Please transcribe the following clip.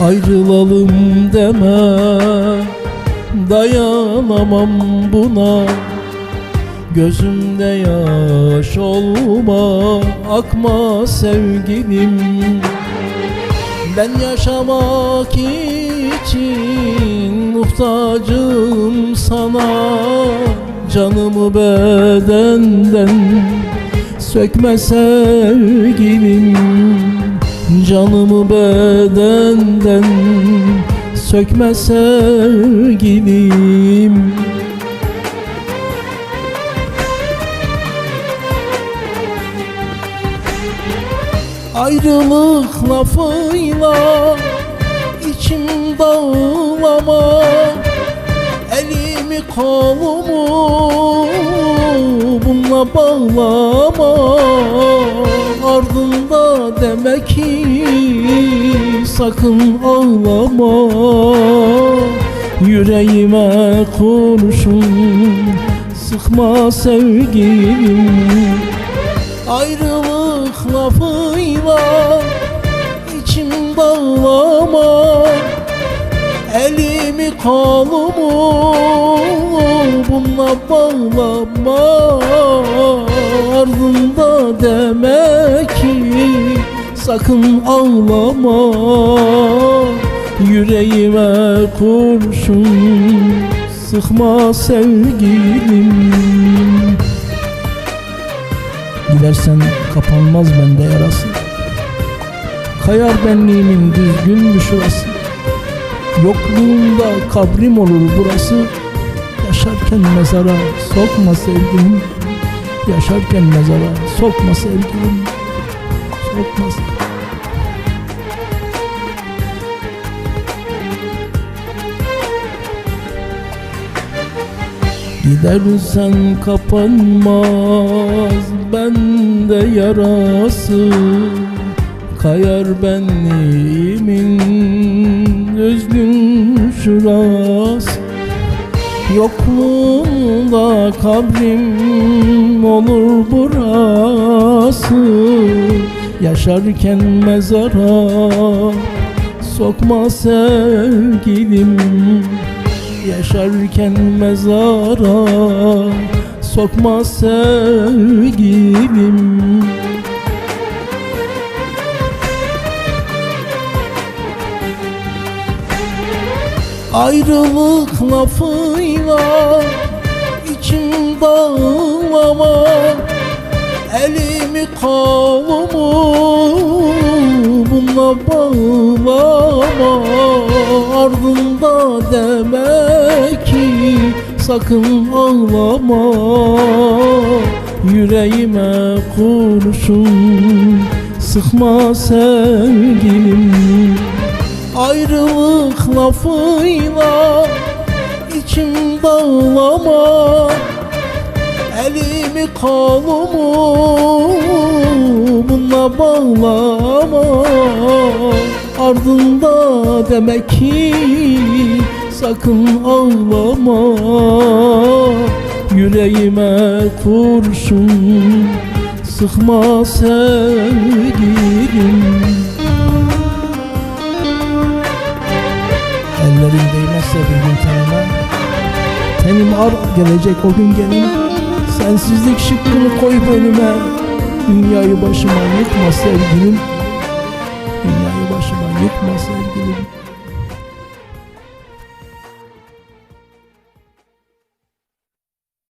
Ayrılalım deme Dayanamam buna. Gözümde yaş olma Akma sevgilim. Ben yaşamak için Muhtacım sana. Canımı bedenden Sökme sevgilim Canımı bedenden Sökme sevgilim. Ayrılık lafıyla içim dağlama Elimi kolumu bununla bağlama Demek ki sakın ağlama. Yüreğime kurşun sıkma sevgilim Ayrılık lafıyla içim dağlama. Elimi kolumu bununla bağlama. Ardında demek sakın ağlama. Yüreğime kurşun sıkma sevgilim. Gidersen kapanmaz bende yarası. Kayar benliğimin düzgün mü şurası Yokluğunda kabrim olur burası. Yaşarken mezara sokma sevgilim. Yaşarken mezara sokma sevgilim. Sokma sevgilim Gidersen kapanmaz bende yarası. Kayar benliğimin üzgün şurası. Yokluğunda kabrim olur burası. Yaşarken mezara sokma sevgilim Yaşarken mezara sokma sevgilim. Ayrılık lafıyla içim dağlama Elimi kolumu bununla bağlama Ardında demek ki sakın ağlama. Yüreğime kurşun sıkma sevgilim. Ayrılık lafıyla içim dağlama. Elimi kolumu bununla bağlama Ardında demek ki sakın ağlama. Yüreğime kurşun sıkma sevgilim. Ellerim değmezse bir gün tenime Tenim ar gelecek o gün gelin Sensizlik şıkkını koy önüme Dünyayı başıma yıkma sevgilim. Dünyayı başıma yıkma sevgilim